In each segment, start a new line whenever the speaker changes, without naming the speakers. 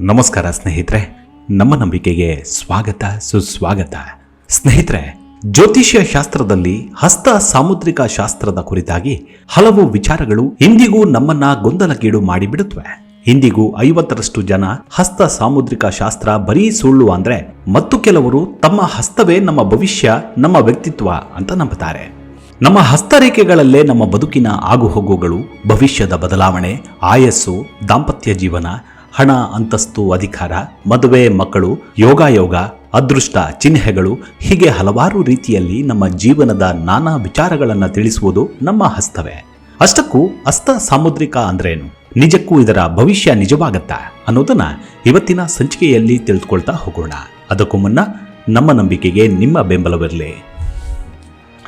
ನಮಸ್ಕಾರ ಸ್ನೇಹಿತರೆ, ನಮ್ಮ ನಂಬಿಕೆಗೆ ಸ್ವಾಗತ, ಸುಸ್ವಾಗತ. ಸ್ನೇಹಿತರೆ, ಜ್ಯೋತಿಷ್ಯ ಶಾಸ್ತ್ರದಲ್ಲಿ ಹಸ್ತ ಸಾಮುದ್ರಿಕ ಶಾಸ್ತ್ರದ ಕುರಿತಾಗಿ ಹಲವು ವಿಚಾರಗಳು ಇಂದಿಗೂ ನಮ್ಮನ್ನ ಗೊಂದಲಗೀಡು ಮಾಡಿಬಿಡುತ್ತವೆ. ಇಂದಿಗೂ ಐವತ್ತರಷ್ಟು ಜನ ಹಸ್ತ ಸಾಮುದ್ರಿಕ ಶಾಸ್ತ್ರ ಬರೀ ಸುಳ್ಳು ಅಂದ್ರೆ ಮತ್ತು ಕೆಲವರು ತಮ್ಮ ಹಸ್ತವೇ ನಮ್ಮ ಭವಿಷ್ಯ, ನಮ್ಮ ವ್ಯಕ್ತಿತ್ವ ಅಂತ ನಂಬುತ್ತಾರೆ. ನಮ್ಮ ಹಸ್ತರೇಖೆಗಳಲ್ಲೇ ನಮ್ಮ ಬದುಕಿನ ಆಗುಹೋಗುಗಳು, ಭವಿಷ್ಯದ ಬದಲಾವಣೆ, ಆಯಸ್ಸು, ದಾಂಪತ್ಯ ಜೀವನ ಹಣ, ಅಂತಸ್ತು, ಅಧಿಕಾರ, ಮದುವೆ, ಮಕ್ಕಳು, ಯೋಗಾಯೋಗ, ಅದೃಷ್ಟ, ಚಿಹ್ನೆಗಳು ಹೀಗೆ ಹಲವಾರು ರೀತಿಯಲ್ಲಿ ನಮ್ಮ ಜೀವನದ ನಾನಾ ವಿಚಾರಗಳನ್ನು ತಿಳಿಸುವುದು ನಮ್ಮ ಹಸ್ತವೇ. ಅಷ್ಟಕ್ಕೂ ಹಸ್ತ ಸಾಮುದ್ರಿಕ ಅಂದ್ರೇನು? ನಿಜಕ್ಕೂ ಇದರ ಭವಿಷ್ಯ ನಿಜವಾಗತ್ತಾ? ಅನ್ನೋದನ್ನ ಇವತ್ತಿನ ಸಂಚಿಕೆಯಲ್ಲಿ ತಿಳಿದುಕೊಳ್ತಾ ಹೋಗೋಣ. ಅದಕ್ಕೂ ಮುನ್ನ ನಮ್ಮ ನಂಬಿಕೆಗೆ ನಿಮ್ಮ ಬೆಂಬಲವಿರಲಿ.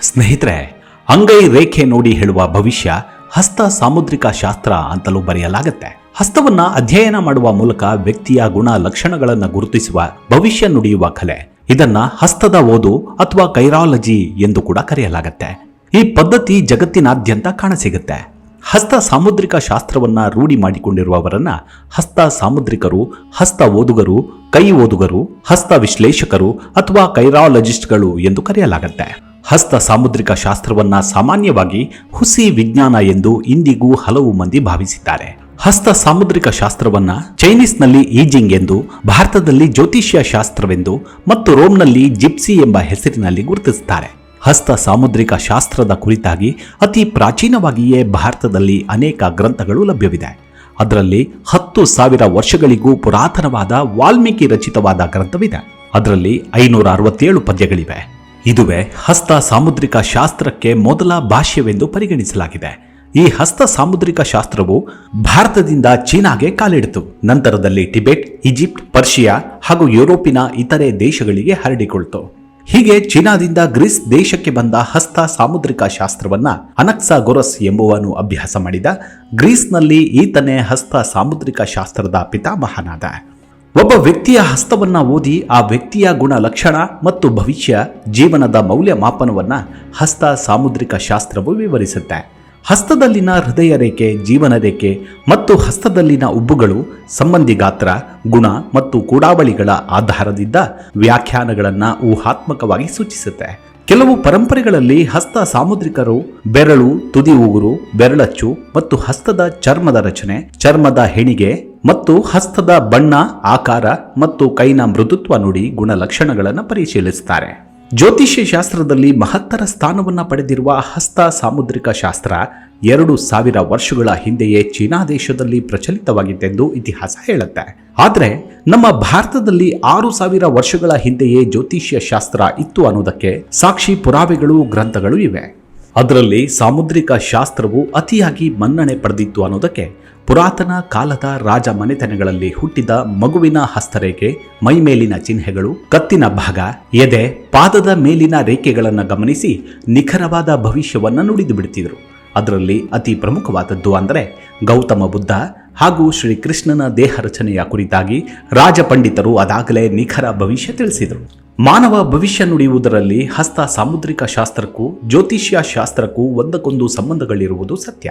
ಸ್ನೇಹಿತರೆ, ಅಂಗೈ ರೇಖೆ ನೋಡಿ ಹೇಳುವ ಭವಿಷ್ಯ ಹಸ್ತ ಸಾಮುದ್ರಿಕ ಶಾಸ್ತ್ರ ಅಂತಲೂ ಬರೆಯಲಾಗತ್ತೆ. ಹಸ್ತವನ್ನ ಅಧ್ಯಯನ ಮಾಡುವ ಮೂಲಕ ವ್ಯಕ್ತಿಯ ಗುಣ ಲಕ್ಷಣಗಳನ್ನು ಗುರುತಿಸುವ ಭವಿಷ್ಯ ನುಡಿಯುವ ಕಲೆ. ಇದನ್ನ ಹಸ್ತದ ಓದು ಅಥವಾ ಕೈರಾಲಜಿ ಎಂದು ಕೂಡ ಕರೆಯಲಾಗುತ್ತೆ. ಈ ಪದ್ಧತಿ ಜಗತ್ತಿನಾದ್ಯಂತ ಕಾಣಸಿಗುತ್ತೆ. ಹಸ್ತ ಸಾಮುದ್ರಿಕ ಶಾಸ್ತ್ರವನ್ನ ರೂಢಿ ಮಾಡಿಕೊಂಡಿರುವವರನ್ನ ಹಸ್ತ ಸಾಮುದ್ರಿಕರು, ಹಸ್ತ ಓದುಗರು, ಕೈ ಓದುಗರು, ಹಸ್ತ ವಿಶ್ಲೇಷಕರು ಅಥವಾ ಕೈರಾಲಜಿಸ್ಟ್ಗಳು ಎಂದು ಕರೆಯಲಾಗುತ್ತೆ. ಹಸ್ತ ಸಾಮುದ್ರಿಕ ಶಾಸ್ತ್ರವನ್ನ ಸಾಮಾನ್ಯವಾಗಿ ಹುಸಿ ವಿಜ್ಞಾನ ಎಂದು ಇಂದಿಗೂ ಹಲವು ಮಂದಿ ಭಾವಿಸಿದ್ದಾರೆ. ಹಸ್ತ ಸಾಮುದ್ರಿಕ ಶಾಸ್ತ್ರವನ್ನ ಚೈನೀಸ್ನಲ್ಲಿ ಈಜಿಂಗ್ ಎಂದು, ಭಾರತದಲ್ಲಿ ಜ್ಯೋತಿಷ್ಯ ಶಾಸ್ತ್ರವೆಂದು ಮತ್ತು ರೋಮ್ನಲ್ಲಿ ಜಿಪ್ಸಿ ಎಂಬ ಹೆಸರಿನಲ್ಲಿ ಗುರುತಿಸುತ್ತಾರೆ. ಹಸ್ತ ಸಾಮುದ್ರಿಕ ಶಾಸ್ತ್ರದ ಕುರಿತಾಗಿ ಅತಿ ಪ್ರಾಚೀನವಾಗಿಯೇ ಭಾರತದಲ್ಲಿ ಅನೇಕ ಗ್ರಂಥಗಳು ಲಭ್ಯವಿದೆ. ಅದರಲ್ಲಿ ಹತ್ತು ಸಾವಿರ ವರ್ಷಗಳಿಗೂ ಪುರಾತನವಾದ ವಾಲ್ಮೀಕಿ ರಚಿತವಾದ ಗ್ರಂಥವಿದೆ. ಅದರಲ್ಲಿ ಐನೂರ ಅರವತ್ತೇಳು ಪದ್ಯಗಳಿವೆ. ಇದುವೇ ಹಸ್ತ ಸಾಮುದ್ರಿಕ ಶಾಸ್ತ್ರಕ್ಕೆ ಮೊದಲ ಭಾಷ್ಯವೆಂದು ಪರಿಗಣಿಸಲಾಗಿದೆ. ಈ ಹಸ್ತ ಸಾಮುದ್ರಿಕ ಶಾಸ್ತ್ರವು ಭಾರತದಿಂದ ಚೀನಾಗೆ ಕಾಲಿಡಿತು. ನಂತರದಲ್ಲಿ ಟಿಬೆಟ್, ಈಜಿಪ್ಟ್, ಪರ್ಷಿಯಾ ಹಾಗೂ ಯುರೋಪಿನ ಇತರೆ ದೇಶಗಳಿಗೆ ಹರಡಿಕೊಳ್ತು. ಹೀಗೆ ಚೀನಾದಿಂದ ಗ್ರೀಸ್ ದೇಶಕ್ಕೆ ಬಂದ ಹಸ್ತ ಸಾಮುದ್ರಿಕ ಶಾಸ್ತ್ರವನ್ನ ಅನಕ್ಸಾಗೊರಸ್ ಎಂಬುವನು ಅಭ್ಯಾಸ ಮಾಡಿದ, ಗ್ರೀಸ್ನಲ್ಲಿ ಈತನೇ ಹಸ್ತ ಸಾಮುದ್ರಿಕ ಶಾಸ್ತ್ರದ ಪಿತಾಮಹನಾದ. ಒಬ್ಬ ವ್ಯಕ್ತಿಯ ಹಸ್ತವನ್ನ ಓದಿ ಆ ವ್ಯಕ್ತಿಯ ಗುಣ ಲಕ್ಷಣ ಮತ್ತು ಭವಿಷ್ಯ, ಜೀವನದ ಮೌಲ್ಯಮಾಪನವನ್ನ ಹಸ್ತ ಸಾಮುದ್ರಿಕ ಶಾಸ್ತ್ರವು ವಿವರಿಸುತ್ತೆ. ಹಸ್ತದಲ್ಲಿನ ಹೃದಯ ರೇಖೆ, ಜೀವನ ರೇಖೆ ಮತ್ತು ಹಸ್ತದಲ್ಲಿನ ಉಬ್ಬುಗಳು ಸಂಬಂಧಿ ಗಾತ್ರ, ಗುಣ ಮತ್ತು ಕೂಡಾವಳಿಗಳ ಆಧಾರದಿಂದ ವ್ಯಾಖ್ಯಾನಗಳನ್ನು ಊಹಾತ್ಮಕವಾಗಿ ಸೂಚಿಸುತ್ತೆ. ಕೆಲವು ಪರಂಪರೆಗಳಲ್ಲಿ ಹಸ್ತ ಸಾಮುದ್ರಿಕರು, ಬೆರಳು, ತುದಿ ಉಗುರು, ಬೆರಳಚ್ಚು ಮತ್ತು ಹಸ್ತದ ಚರ್ಮದ ರಚನೆ, ಚರ್ಮದ ಹೆಣಿಗೆ ಮತ್ತು ಹಸ್ತದ ಬಣ್ಣ, ಆಕಾರ ಮತ್ತು ಕೈನ ಮೃದುತ್ವ ನುಡಿ ಗುಣಲಕ್ಷಣಗಳನ್ನು ಪರಿಶೀಲಿಸುತ್ತಾರೆ ಜ್ಯೋತಿಷ್ಯ ಶಾಸ್ತ್ರದಲ್ಲಿ ಮಹತ್ತರ ಸ್ಥಾನವನ್ನು ಪಡೆದಿರುವ ಹಸ್ತ ಸಾಮುದ್ರಿಕ ಶಾಸ್ತ್ರ ಎರಡು ಸಾವಿರ ವರ್ಷಗಳ ಹಿಂದೆಯೇ ಚೀನಾ ದೇಶದಲ್ಲಿ ಪ್ರಚಲಿತವಾಗಿತ್ತೆಂದು ಇತಿಹಾಸ ಹೇಳುತ್ತೆ. ಆದರೆ ನಮ್ಮ ಭಾರತದಲ್ಲಿ ಆರು ಸಾವಿರ ವರ್ಷಗಳ ಹಿಂದೆಯೇ ಜ್ಯೋತಿಷ್ಯ ಶಾಸ್ತ್ರ ಇತ್ತು ಅನ್ನೋದಕ್ಕೆ ಸಾಕ್ಷಿ ಪುರಾವೆಗಳು, ಗ್ರಂಥಗಳು ಇವೆ. ಅದರಲ್ಲಿ ಸಾಮುದ್ರಿಕ ಶಾಸ್ತ್ರವು ಅತಿಯಾಗಿ ಮನ್ನಣೆ ಪಡೆದಿತ್ತು ಅನ್ನೋದಕ್ಕೆ ಪುರಾತನ ಕಾಲದ ರಾಜ ಮನೆತನಗಳಲ್ಲಿ ಹುಟ್ಟಿದ ಮಗುವಿನ ಹಸ್ತರೇಖೆ, ಮೈಮೇಲಿನ ಚಿಹ್ನೆಗಳು, ಕತ್ತಿನ ಭಾಗ, ಎದೆ, ಪಾದದ ಮೇಲಿನ ರೇಖೆಗಳನ್ನು ಗಮನಿಸಿ ನಿಖರವಾದ ಭವಿಷ್ಯವನ್ನು ನುಡಿದು ಬಿಡ್ತಿದ್ರು. ಅದರಲ್ಲಿ ಅತಿ ಪ್ರಮುಖವಾದದ್ದು ಅಂದರೆ ಗೌತಮ ಬುದ್ಧ ಹಾಗೂ ಶ್ರೀಕೃಷ್ಣನ ದೇಹ ರಚನೆಯ ಕುರಿತಾಗಿ ರಾಜಪಂಡಿತರು ಅದಾಗಲೇ ನಿಖರ ಭವಿಷ್ಯ ತಿಳಿಸಿದರು. ಮಾನವ ಭವಿಷ್ಯ ನುಡಿಯುವುದರಲ್ಲಿ ಹಸ್ತ ಸಾಮುದ್ರಿಕ ಶಾಸ್ತ್ರಕ್ಕೂ ಜ್ಯೋತಿಷ್ಯ ಶಾಸ್ತ್ರಕ್ಕೂ ಒಂದಕ್ಕೊಂದು ಸಂಬಂಧಗಳಿರುವುದು ಸತ್ಯ.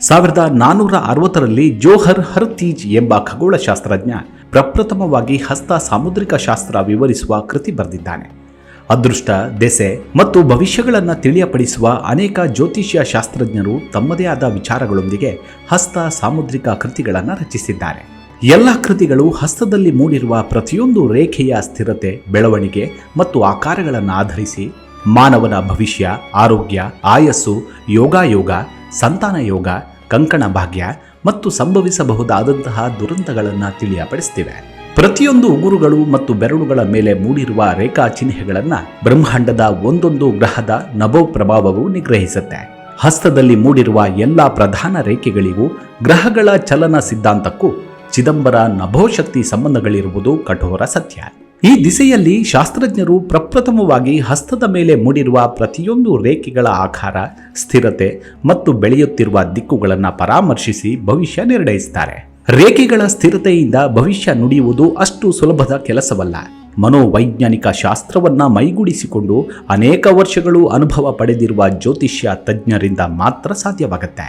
ಸಾವಿರದ ನಾನ್ನೂರ ಅರವತ್ತರಲ್ಲಿ ಜೋಹರ್ ಹರ್ತೀಜ್ ಎಂಬ ಖಗೋಳಶಾಸ್ತ್ರಜ್ಞ ಪ್ರಪ್ರಥಮವಾಗಿ ಹಸ್ತ ಸಾಮುದ್ರಿಕ ಶಾಸ್ತ್ರ ವಿವರಿಸುವ ಕೃತಿ ಬರೆದಿದ್ದಾನೆ. ಅದೃಷ್ಟ, ದೆಸೆ ಮತ್ತು ಭವಿಷ್ಯಗಳನ್ನು ತಿಳಿಯಪಡಿಸುವ ಅನೇಕ ಜ್ಯೋತಿಷ್ಯ ಶಾಸ್ತ್ರಜ್ಞರು ತಮ್ಮದೇ ಆದ ವಿಚಾರಗಳೊಂದಿಗೆ ಹಸ್ತ ಸಾಮುದ್ರಿಕ ಕೃತಿಗಳನ್ನು ರಚಿಸಿದ್ದಾರೆ. ಎಲ್ಲ ಕೃತಿಗಳು ಹಸ್ತದಲ್ಲಿ ಮೂಡಿರುವ ಪ್ರತಿಯೊಂದು ರೇಖೆಯ ಸ್ಥಿರತೆ, ಬೆಳವಣಿಗೆ ಮತ್ತು ಆಕಾರಗಳನ್ನು ಆಧರಿಸಿ ಮಾನವನ ಭವಿಷ್ಯ, ಆರೋಗ್ಯ, ಆಯಸ್ಸು, ಯೋಗಾಯೋಗ ಸಂತಾನ ಯೋಗ ಕಂಕಣ ಭಾಗ್ಯ ಮತ್ತು ಸಂಭವಿಸಬಹುದಾದಂತಹ ದುರಂತಗಳನ್ನು ತಿಳಿಯಪಡಿಸ್ತಿವೆ. ಪ್ರತಿಯೊಂದು ಉಗುರುಗಳು ಮತ್ತು ಬೆರಳುಗಳ ಮೇಲೆ ಮೂಡಿರುವ ರೇಖಾ ಚಿಹ್ನೆಗಳನ್ನು ಬ್ರಹ್ಮಾಂಡದ ಒಂದೊಂದು ಗ್ರಹದ ನಭೋ ಪ್ರಭಾವವು ನಿಗ್ರಹಿಸುತ್ತೆ. ಹಸ್ತದಲ್ಲಿ ಮೂಡಿರುವ ಎಲ್ಲ ಪ್ರಧಾನ ರೇಖೆಗಳಿಗೂ ಗ್ರಹಗಳ ಚಲನ ಸಿದ್ಧಾಂತಕ್ಕೂ ಚಿದಂಬರ ನಭೋಶಕ್ತಿ ಸಂಬಂಧಗಳಿರುವುದು ಕಠೋರ ಸತ್ಯ. ಈ ದಿಸೆಯಲ್ಲಿ ಶಾಸ್ತ್ರಜ್ಞರು ಪ್ರಪ್ರಥಮವಾಗಿ ಹಸ್ತದ ಮೇಲೆ ಮೂಡಿರುವ ಪ್ರತಿಯೊಂದು ರೇಖೆಗಳ ಆಕಾರ, ಸ್ಥಿರತೆ ಮತ್ತು ಬೆಳೆಯುತ್ತಿರುವ ದಿಕ್ಕುಗಳನ್ನು ಪರಾಮರ್ಶಿಸಿ ಭವಿಷ್ಯ ನಿರ್ಣಯಿಸುತ್ತಾರೆ ರೇಖೆಗಳ ಸ್ಥಿರತೆಯಿಂದ ಭವಿಷ್ಯ ನುಡಿಯುವುದು ಅಷ್ಟು ಸುಲಭದ ಕೆಲಸವಲ್ಲ. ಮನೋವೈಜ್ಞಾನಿಕ ಶಾಸ್ತ್ರವನ್ನ ಮೈಗೂಡಿಸಿಕೊಂಡು ಅನೇಕ ವರ್ಷಗಳು ಅನುಭವ ಪಡೆದಿರುವ ಜ್ಯೋತಿಷ್ಯ ತಜ್ಞರಿಂದ ಮಾತ್ರ ಸಾಧ್ಯವಾಗುತ್ತೆ.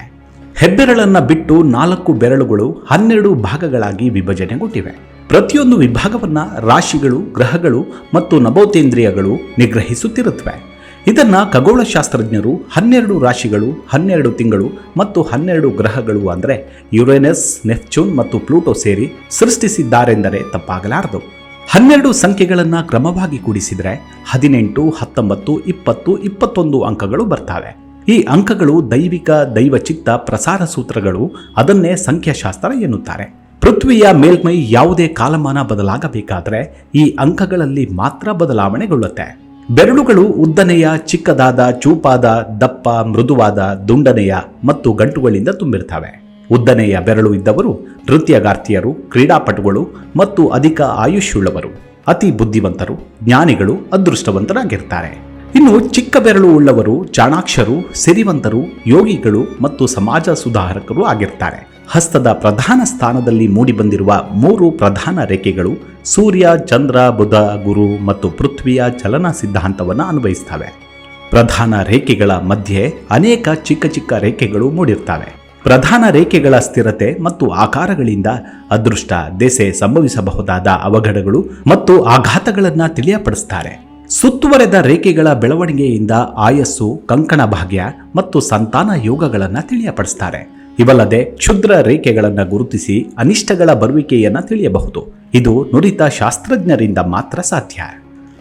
ಹೆಬ್ಬೆರಳನ್ನು ಬಿಟ್ಟು ನಾಲ್ಕು ಬೆರಳುಗಳು ಹನ್ನೆರಡು ಭಾಗಗಳಾಗಿ ವಿಭಜನೆಗೊಂಡಿವೆ. ಪ್ರತಿಯೊಂದು ವಿಭಾಗವನ್ನು ರಾಶಿಗಳು, ಗ್ರಹಗಳು ಮತ್ತು ನಭೋತೇಂದ್ರಿಯಗಳು ನಿಗ್ರಹಿಸುತ್ತಿರುತ್ತವೆ. ಇದನ್ನು ಖಗೋಳಶಾಸ್ತ್ರಜ್ಞರು ಹನ್ನೆರಡು ರಾಶಿಗಳು, ಹನ್ನೆರಡು ತಿಂಗಳು ಮತ್ತು ಹನ್ನೆರಡು ಗ್ರಹಗಳು ಅಂದರೆ ಯುರೇನಸ್ ನೆಫ್ಚೂನ್ ಮತ್ತು ಪ್ಲೂಟೋ ಸೇರಿ ಸೃಷ್ಟಿಸಿದ್ದಾರೆಂದರೆ ತಪ್ಪಾಗಲಾರದು. ಹನ್ನೆರಡು ಸಂಖ್ಯೆಗಳನ್ನು ಕ್ರಮವಾಗಿ ಕೂಡಿಸಿದರೆ ಹದಿನೆಂಟು, ಹತ್ತೊಂಬತ್ತು, ಇಪ್ಪತ್ತು, ಇಪ್ಪತ್ತೊಂದು ಅಂಕಗಳು ಬರ್ತವೆ. ಈ ಅಂಕಗಳು ದೈವಿಕ, ದೈವಚಿತ್ತ ಪ್ರಸಾರ ಸೂತ್ರಗಳು ಅದನ್ನೇ ಸಂಖ್ಯಾಶಾಸ್ತ್ರ ಎನ್ನುತ್ತಾರೆ. ಪೃಥ್ವಿಯ ಮೇಲ್ಮೈ ಯಾವುದೇ ಕಾಲಮಾನ ಬದಲಾಗಬೇಕಾದರೆ ಈ ಅಂಕಗಳಲ್ಲಿ ಮಾತ್ರ ಬದಲಾವಣೆಗೊಳ್ಳುತ್ತೆ. ಬೆರಳುಗಳು ಉದ್ದನೆಯ, ಚಿಕ್ಕದಾದ, ಚೂಪಾದ, ದಪ್ಪ, ಮೃದುವಾದ, ದುಂಡನೆಯ ಮತ್ತು ಗಂಟುಗಳಿಂದ ತುಂಬಿರ್ತವೆ ಉದ್ದನೆಯ ಬೆರಳು ಇದ್ದವರು ನೃತ್ಯಗಾರ್ತಿಯರು, ಕ್ರೀಡಾಪಟುಗಳು ಮತ್ತು ಅಧಿಕ ಆಯುಷ್ಯುಳ್ಳವರು. ಅತಿ ಬುದ್ಧಿವಂತರು, ಜ್ಞಾನಿಗಳು ಅದೃಷ್ಟವಂತರಾಗಿರ್ತಾರೆ ಇನ್ನು ಚಿಕ್ಕ ಬೆರಳು ಉಳ್ಳವರು ಚಾಣಾಕ್ಷರು, ಸಿರಿವಂತರು, ಯೋಗಿಗಳು ಮತ್ತು ಸಮಾಜ ಸುಧಾರಕರು ಆಗಿರ್ತಾರೆ ಹಸ್ತದ ಪ್ರಧಾನ ಸ್ಥಾನದಲ್ಲಿ ಮೂಡಿಬಂದಿರುವ ಮೂರು ಪ್ರಧಾನ ರೇಖೆಗಳು ಸೂರ್ಯ, ಚಂದ್ರ, ಬುಧ, ಗುರು ಮತ್ತು ಪೃಥ್ವಿಯ ಚಲನ ಸಿದ್ಧಾಂತವನ್ನು ಅನ್ವಯಿಸ್ತವೆ. ಪ್ರಧಾನ ರೇಖೆಗಳ ಮಧ್ಯೆ ಅನೇಕ ಚಿಕ್ಕ ಚಿಕ್ಕ ರೇಖೆಗಳು ಮೂಡಿರ್ತವೆ. ಪ್ರಧಾನ ರೇಖೆಗಳ ಸ್ಥಿರತೆ ಮತ್ತು ಆಕಾರಗಳಿಂದ ಅದೃಷ್ಟ, ದೆಸೆ ಸಂಭವಿಸಬಹುದಾದ ಅವಘಡಗಳು ಮತ್ತು ಆಘಾತಗಳನ್ನು ತಿಳಿಯಪಡಿಸ್ತಾರೆ. ಸುತ್ತುವರೆದ ರೇಖೆಗಳ ಬೆಳವಣಿಗೆಯಿಂದ ಆಯಸ್ಸು, ಕಂಕಣ ಭಾಗ್ಯ ಮತ್ತು ಸಂತಾನ ಯೋಗಗಳನ್ನು ತಿಳಿಯಪಡಿಸ್ತಾರೆ. ಇವಲ್ಲದೆ ಕ್ಷುದ್ರ ರೇಖೆಗಳನ್ನು ಗುರುತಿಸಿ ಅನಿಷ್ಟಗಳ ಬರುವಿಕೆಯನ್ನು ತಿಳಿಯಬಹುದು. ಇದು ನುರಿತ ಶಾಸ್ತ್ರಜ್ಞರಿಂದ ಮಾತ್ರ ಸಾಧ್ಯ.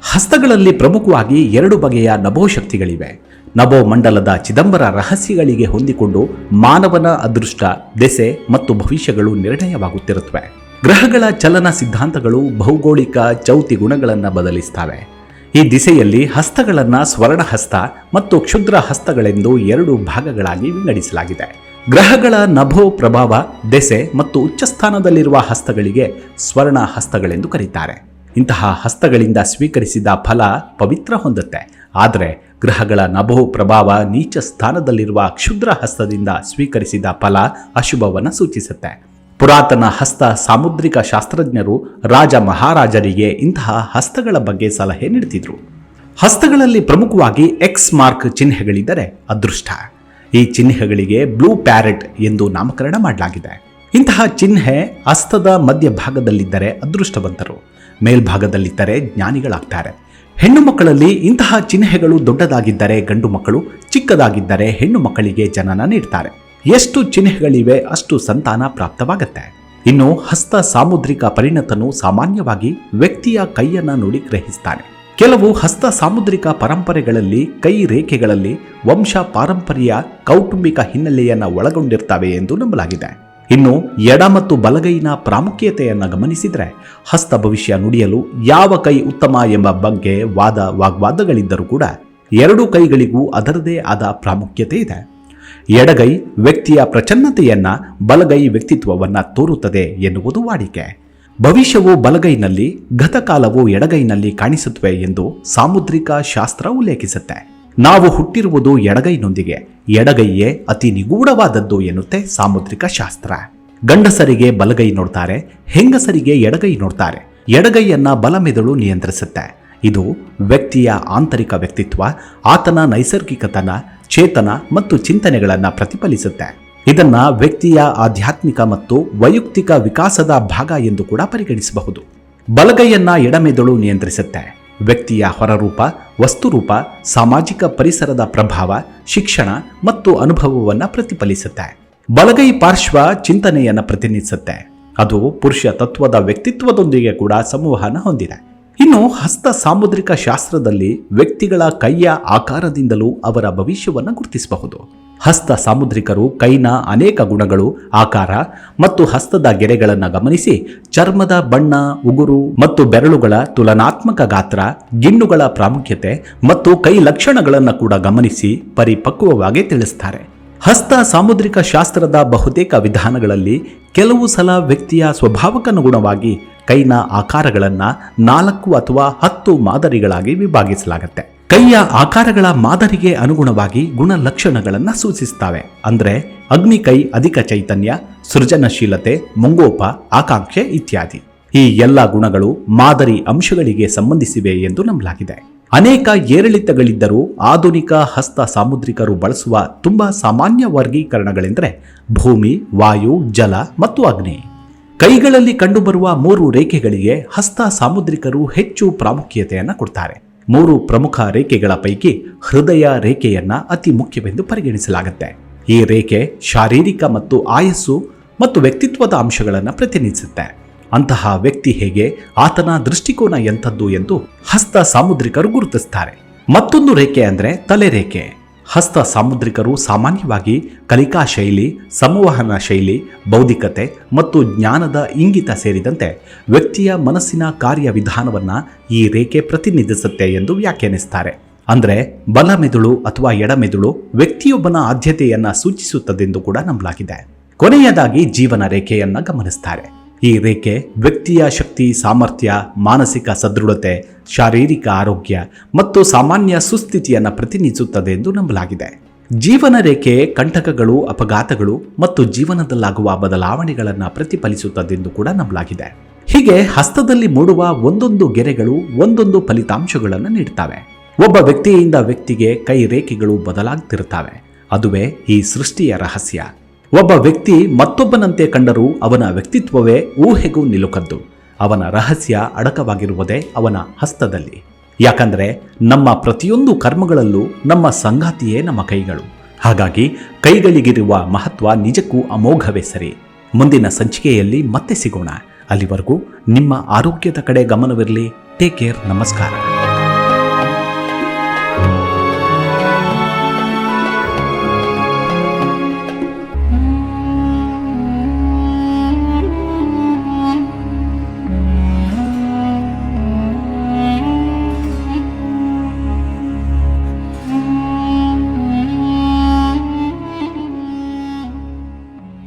ಹಸ್ತಗಳಲ್ಲಿ ಪ್ರಮುಖವಾಗಿ ಎರಡು ಬಗೆಯ ನಭೋಶಕ್ತಿಗಳಿವೆ. ನಭೋ ಮಂಡಲದ ಚಿದಂಬರ ರಹಸ್ಯಗಳಿಗೆ ಹೊಂದಿಕೊಂಡು ಮಾನವನ ಅದೃಷ್ಟ, ದೆಸೆ ಮತ್ತು ಭವಿಷ್ಯಗಳು ನಿರ್ಣಯವಾಗುತ್ತಿರುತ್ತವೆ. ಗ್ರಹಗಳ ಚಲನ ಸಿದ್ಧಾಂತಗಳು ಭೌಗೋಳಿಕ ಚೌತಿ ಗುಣಗಳನ್ನು ಬದಲಿಸ್ತವೆ. ಈ ದಿಸೆಯಲ್ಲಿ ಹಸ್ತಗಳನ್ನು ಸ್ವರ್ಣಹಸ್ತ ಮತ್ತು ಕ್ಷುದ್ರ ಹಸ್ತಗಳೆಂದು ಎರಡು ಭಾಗಗಳಾಗಿ ವಿಂಗಡಿಸಲಾಗಿದೆ. ಗ್ರಹಗಳ ನಭೋ ಪ್ರಭಾವ, ದೆಸೆ ಮತ್ತು ಉಚ್ಚಸ್ಥಾನದಲ್ಲಿರುವ ಹಸ್ತಗಳಿಗೆ ಸ್ವರ್ಣ ಹಸ್ತಗಳೆಂದು ಕರೀತಾರೆ. ಇಂತಹ ಹಸ್ತಗಳಿಂದ ಸ್ವೀಕರಿಸಿದ ಫಲ ಪವಿತ್ರ ಹೊಂದುತ್ತೆ. ಆದರೆ ಗ್ರಹಗಳ ನಭೋ ಪ್ರಭಾವ ನೀಚ ಸ್ಥಾನದಲ್ಲಿರುವ ಕ್ಷುದ್ರ ಹಸ್ತದಿಂದ ಸ್ವೀಕರಿಸಿದ ಫಲ ಅಶುಭವನ್ನು ಸೂಚಿಸುತ್ತೆ. ಪುರಾತನ ಹಸ್ತ ಸಾಮುದ್ರಿಕ ಶಾಸ್ತ್ರಜ್ಞರು ರಾಜ ಮಹಾರಾಜರಿಗೆ ಇಂತಹ ಹಸ್ತಗಳ ಬಗ್ಗೆ ಸಲಹೆ ನೀಡುತ್ತಿದ್ರು ಹಸ್ತಗಳಲ್ಲಿ ಪ್ರಮುಖವಾಗಿ ಎಕ್ಸ್ ಮಾರ್ಕ್ ಚಿಹ್ನೆಗಳಿದ್ದರೆ ಅದೃಷ್ಟ. ಈ ಚಿಹ್ನೆಗಳಿಗೆ ಬ್ಲೂ ಪ್ಯಾರೆಟ್ ಎಂದು ನಾಮಕರಣ ಮಾಡಲಾಗಿದೆ. ಇಂತಹ ಚಿಹ್ನೆ ಹಸ್ತದ ಮಧ್ಯಭಾಗದಲ್ಲಿದ್ದರೆ ಅದೃಷ್ಟವಂತರು, ಮೇಲ್ಭಾಗದಲ್ಲಿದ್ದರೆ ಜ್ಞಾನಿಗಳಾಗ್ತಾರೆ. ಹೆಣ್ಣು ಮಕ್ಕಳಲ್ಲಿ ಇಂತಹ ಚಿಹ್ನೆಗಳು ದೊಡ್ಡದಾಗಿದ್ದರೆ ಗಂಡು ಮಕ್ಕಳು, ಚಿಕ್ಕದಾಗಿದ್ದರೆ ಹೆಣ್ಣು ಮಕ್ಕಳಿಗೆ ಜನನ ನೀಡ್ತಾರೆ. ಎಷ್ಟು ಚಿಹ್ನೆಗಳಿವೆ ಅಷ್ಟು ಸಂತಾನ ಪ್ರಾಪ್ತವಾಗತ್ತೆ. ಇನ್ನು ಹಸ್ತ ಸಾಮುದ್ರಿಕ ಪರಿಣತನು ಸಾಮಾನ್ಯವಾಗಿ ವ್ಯಕ್ತಿಯ ಕೈಯನ್ನ ನೋಡಿ ಗ್ರಹಿಸ್ತಾನೆ. ಕೆಲವು ಹಸ್ತ ಸಾಮುದ್ರಿಕ ಪರಂಪರೆಗಳಲ್ಲಿ, ಕೈ ರೇಖೆಗಳಲ್ಲಿ ವಂಶ ಪಾರಂಪರ್ಯ ಕೌಟುಂಬಿಕ ಹಿನ್ನೆಲೆಯನ್ನು ಒಳಗೊಂಡಿರ್ತವೆ ಎಂದು ನಂಬಲಾಗಿದೆ. ಇನ್ನು ಎಡ ಮತ್ತು ಬಲಗೈನ ಪ್ರಾಮುಖ್ಯತೆಯನ್ನು ಗಮನಿಸಿದರೆ, ಹಸ್ತ ಭವಿಷ್ಯ ನುಡಿಯಲು ಯಾವ ಕೈ ಉತ್ತಮ ಎಂಬ ಬಗ್ಗೆ ವಾದ ವಾಗ್ವಾದಗಳಿದ್ದರೂ ಕೂಡ, ಎರಡು ಕೈಗಳಿಗೂ ಅದರದೇ ಆದ ಪ್ರಾಮುಖ್ಯತೆ ಇದೆ. ಎಡಗೈ ವ್ಯಕ್ತಿಯ ಪ್ರಚನ್ನತೆಯನ್ನ ಬಲಗೈ ವ್ಯಕ್ತಿತ್ವವನ್ನ ತೋರುತ್ತದೆ ಎನ್ನುವುದು ವಾಡಿಕೆ. ಭವಿಷ್ಯವು ಬಲಗೈನಲ್ಲಿ ಗತಕಾಲವು ಎಡಗೈನಲ್ಲಿ ಕಾಣಿಸುತ್ತವೆ ಎಂದು ಸಾಮುದ್ರಿಕ ಶಾಸ್ತ್ರ ಉಲ್ಲೇಖಿಸುತ್ತೆ. ನಾವು ಹುಟ್ಟಿರುವುದು ಎಡಗೈನೊಂದಿಗೆ, ಎಡಗೈಯೇ ಅತಿ ನಿಗೂಢವಾದದ್ದು ಎನ್ನುತ್ತೆ ಸಾಮುದ್ರಿಕ ಶಾಸ್ತ್ರ. ಗಂಡಸರಿಗೆ ಬಲಗೈ ನೋಡ್ತಾರೆ, ಹೆಂಗಸರಿಗೆ ಎಡಗೈ ನೋಡ್ತಾರೆ. ಎಡಗೈಯನ್ನ ಬಲಮೆದುಳು ನಿಯಂತ್ರಿಸುತ್ತೆ. ಇದು ವ್ಯಕ್ತಿಯ ಆಂತರಿಕ ವ್ಯಕ್ತಿತ್ವ, ಆತನ ನೈಸರ್ಗಿಕತನ, ಚೇತನ ಮತ್ತು ಚಿಂತನೆಗಳನ್ನು ಪ್ರತಿಫಲಿಸುತ್ತೆ. ಇದನ್ನ ವ್ಯಕ್ತಿಯ ಆಧ್ಯಾತ್ಮಿಕ ಮತ್ತು ವೈಯಕ್ತಿಕ ವಿಕಾಸದ ಭಾಗ ಎಂದು ಕೂಡ ಪರಿಗಣಿಸಬಹುದು. ಬಲಗೈಯನ್ನ ಎಡಮೆದುಳು ನಿಯಂತ್ರಿಸುತ್ತೆ. ವ್ಯಕ್ತಿಯ ಹೊರರೂಪ, ವಸ್ತುರೂಪ, ಸಾಮಾಜಿಕ ಪರಿಸರದ ಪ್ರಭಾವ, ಶಿಕ್ಷಣ ಮತ್ತು ಅನುಭವವನ್ನು ಪ್ರತಿಫಲಿಸುತ್ತೆ. ಬಲಗೈ ಪಾರ್ಶ್ವ ಚಿಂತನೆಯನ್ನು ಪ್ರತಿನಿಧಿಸುತ್ತೆ. ಅದು ಪುರುಷ ತತ್ವದ ವ್ಯಕ್ತಿತ್ವದೊಂದಿಗೆ ಕೂಡ ಸಂವಹನ ಹೊಂದಿದೆ. ಇನ್ನು ಹಸ್ತ ಸಾಮುದ್ರಿಕ ಶಾಸ್ತ್ರದಲ್ಲಿ ವ್ಯಕ್ತಿಗಳ ಕೈಯ ಆಕಾರದಿಂದಲೂ ಅವರ ಭವಿಷ್ಯವನ್ನು ಗುರುತಿಸಬಹುದು. ಹಸ್ತ ಸಾಮುದ್ರಿಕರು ಕೈನ ಅನೇಕ ಗುಣಗಳು, ಆಕಾರ ಮತ್ತು ಹಸ್ತದ ಗೆರೆಗಳನ್ನು ಗಮನಿಸಿ ಚರ್ಮದ ಬಣ್ಣ, ಉಗುರು ಮತ್ತು ಬೆರಳುಗಳ ತುಲನಾತ್ಮಕ ಗಾತ್ರ, ಗಿಣ್ಣುಗಳ ಪ್ರಾಮುಖ್ಯತೆ ಮತ್ತು ಕೈ ಲಕ್ಷಣಗಳನ್ನು ಕೂಡ ಗಮನಿಸಿ ಪರಿಪಕ್ವವಾಗಿ ತಿಳಿಸ್ತಾರೆ. ಹಸ್ತ ಸಾಮುದ್ರಿಕ ಶಾಸ್ತ್ರದ ಬಹುತೇಕ ವಿಧಾನಗಳಲ್ಲಿ ಕೆಲವು ಸಲ ವ್ಯಕ್ತಿಯ ಸ್ವಭಾವಕ್ಕನುಗುಣವಾಗಿ ಕೈನ ಆಕಾರಗಳನ್ನು ನಾಲ್ಕು ಅಥವಾ ಹತ್ತು ಮಾದರಿಗಳಾಗಿ ವಿಭಾಗಿಸಲಾಗುತ್ತೆ. ಕೈಯ ಆಕಾರಗಳ ಮಾದರಿಗೆ ಅನುಗುಣವಾಗಿ ಗುಣಲಕ್ಷಣಗಳನ್ನು ಸೂಚಿಸ್ತವೆ. ಅಂದ್ರೆ ಅಗ್ನಿ ಕೈ ಅಧಿಕ ಚೈತನ್ಯ, ಸೃಜನಶೀಲತೆ, ಮುಂಗೋಪ, ಆಕಾಂಕ್ಷೆ ಇತ್ಯಾದಿ. ಈ ಎಲ್ಲ ಗುಣಗಳು ಮಾದರಿ ಅಂಶಗಳಿಗೆ ಸಂಬಂಧಿಸಿವೆ ಎಂದು ನಂಬಲಾಗಿದೆ. ಅನೇಕ ಏರಿಳಿತಗಳಿದ್ದರೂ ಆಧುನಿಕ ಹಸ್ತ ಸಾಮುದ್ರಿಕರು ಬಳಸುವ ತುಂಬ ಸಾಮಾನ್ಯ ವರ್ಗೀಕರಣಗಳೆಂದರೆ ಭೂಮಿ, ವಾಯು, ಜಲ ಮತ್ತು ಅಗ್ನಿ. ಕೈಗಳಲ್ಲಿ ಕಂಡುಬರುವ ಮೂರು ರೇಖೆಗಳಿಗೆ ಹಸ್ತ ಸಾಮುದ್ರಿಕರು ಹೆಚ್ಚು ಪ್ರಾಮುಖ್ಯತೆಯನ್ನು ಕೊಡ್ತಾರೆ. ಮೂರು ಪ್ರಮುಖ ರೇಖೆಗಳ ಪೈಕಿ ಹೃದಯ ರೇಖೆಯನ್ನ ಅತಿ ಮುಖ್ಯವೆಂದು ಪರಿಗಣಿಸಲಾಗುತ್ತೆ. ಈ ರೇಖೆ ಶಾರೀರಿಕ ಮತ್ತು ಆಯಸ್ಸು ಮತ್ತು ವ್ಯಕ್ತಿತ್ವದ ಅಂಶಗಳನ್ನು ಪ್ರತಿನಿಧಿಸುತ್ತೆ. ಅಂತಹ ವ್ಯಕ್ತಿ ಹೇಗೆ ಆತನ ದೃಷ್ಟಿಕೋನ ಎಂಥದ್ದು ಎಂದು ಹಸ್ತ ಸಾಮುದ್ರಿಕರು ಗುರುತಿಸ್ತಾರೆ. ಮತ್ತೊಂದು ರೇಖೆ ಅಂದರೆ ತಲೆ ರೇಖೆ. ಹಸ್ತ ಸಾಮುದ್ರಿಕರು ಸಾಮಾನ್ಯವಾಗಿ ಕಲಿಕಾ ಶೈಲಿ ಸಂವಹನ ಶೈಲಿ, ಬೌದ್ಧಿಕತೆ ಮತ್ತು ಜ್ಞಾನದ ಇಂಗಿತ ಸೇರಿದಂತೆ ವ್ಯಕ್ತಿಯ ಮನಸ್ಸಿನ ಕಾರ್ಯವಿಧಾನವನ್ನು ಈ ರೇಖೆ ಪ್ರತಿನಿಧಿಸುತ್ತೆ ಎಂದು ವ್ಯಾಖ್ಯಾನಿಸ್ತಾರೆ. ಅಂದರೆ ಬಲ ಮೆದುಳು ಅಥವಾ ಎಡಮೆದುಳು ವ್ಯಕ್ತಿಯೊಬ್ಬನ ಆದ್ಯತೆಯನ್ನು ಸೂಚಿಸುತ್ತದೆಂದು ಕೂಡ ನಂಬಲಾಗಿದೆ. ಕೊನೆಯದಾಗಿ ಜೀವನ ರೇಖೆಯನ್ನು ಗಮನಿಸ್ತಾರೆ. ಈ ರೇಖೆ ವ್ಯಕ್ತಿಯ ಶಕ್ತಿ, ಸಾಮರ್ಥ್ಯ, ಮಾನಸಿಕ ಸದೃಢತೆ, ಶಾರೀರಿಕ ಆರೋಗ್ಯ ಮತ್ತು ಸಾಮಾನ್ಯ ಸುಸ್ಥಿತಿಯನ್ನು ಪ್ರತಿನಿಧಿಸುತ್ತದೆ ಎಂದು ನಂಬಲಾಗಿದೆ. ಜೀವನ ರೇಖೆ ಕಂಟಕಗಳು, ಅಪಘಾತಗಳು ಮತ್ತು ಜೀವನದಲ್ಲಾಗುವ ಬದಲಾವಣೆಗಳನ್ನು ಪ್ರತಿಫಲಿಸುತ್ತದೆಂದು ಕೂಡ ನಂಬಲಾಗಿದೆ. ಹೀಗೆ ಹಸ್ತದಲ್ಲಿ ಮೂಡುವ ಒಂದೊಂದು ಗೆರೆಗಳು ಒಂದೊಂದು ಫಲಿತಾಂಶಗಳನ್ನು ನೀಡುತ್ತವೆ ಒಬ್ಬ ವ್ಯಕ್ತಿಯಿಂದ ವ್ಯಕ್ತಿಗೆ ಕೈ ರೇಖೆಗಳು ಬದಲಾಗ್ತಿರುತ್ತವೆ. ಅದುವೇ ಈ ಸೃಷ್ಟಿಯ ರಹಸ್ಯ. ಒಬ್ಬ ವ್ಯಕ್ತಿ ಮತ್ತೊಬ್ಬನಂತೆ ಕಂಡರೂ ಅವನ ವ್ಯಕ್ತಿತ್ವವೇ ಊಹೆಗೂ ನಿಲುಕದ್ದು. ಅವನ ರಹಸ್ಯ ಅಡಕವಾಗಿರುವುದೇ ಅವನ ಹಸ್ತದಲ್ಲಿ. ಯಾಕಂದ್ರೆ ನಮ್ಮ ಪ್ರತಿಯೊಂದು ಕರ್ಮಗಳಲ್ಲೂ ನಮ್ಮ ಸಂಗಾತಿಯೇ ನಮ್ಮ ಕೈಗಳು. ಹಾಗಾಗಿ ಕೈಗಳಿಗಿರುವ ಮಹತ್ವ ನಿಜಕ್ಕೂ ಅಮೋಘವೇ ಸರಿ. ಮುಂದಿನ ಸಂಚಿಕೆಯಲ್ಲಿ ಮತ್ತೆ ಸಿಗೋಣ. ಅಲ್ಲಿವರೆಗೂ ನಿಮ್ಮ ಆರೋಗ್ಯದ ಕಡೆ ಗಮನವಿರಲಿ. Take care. ನಮಸ್ಕಾರ.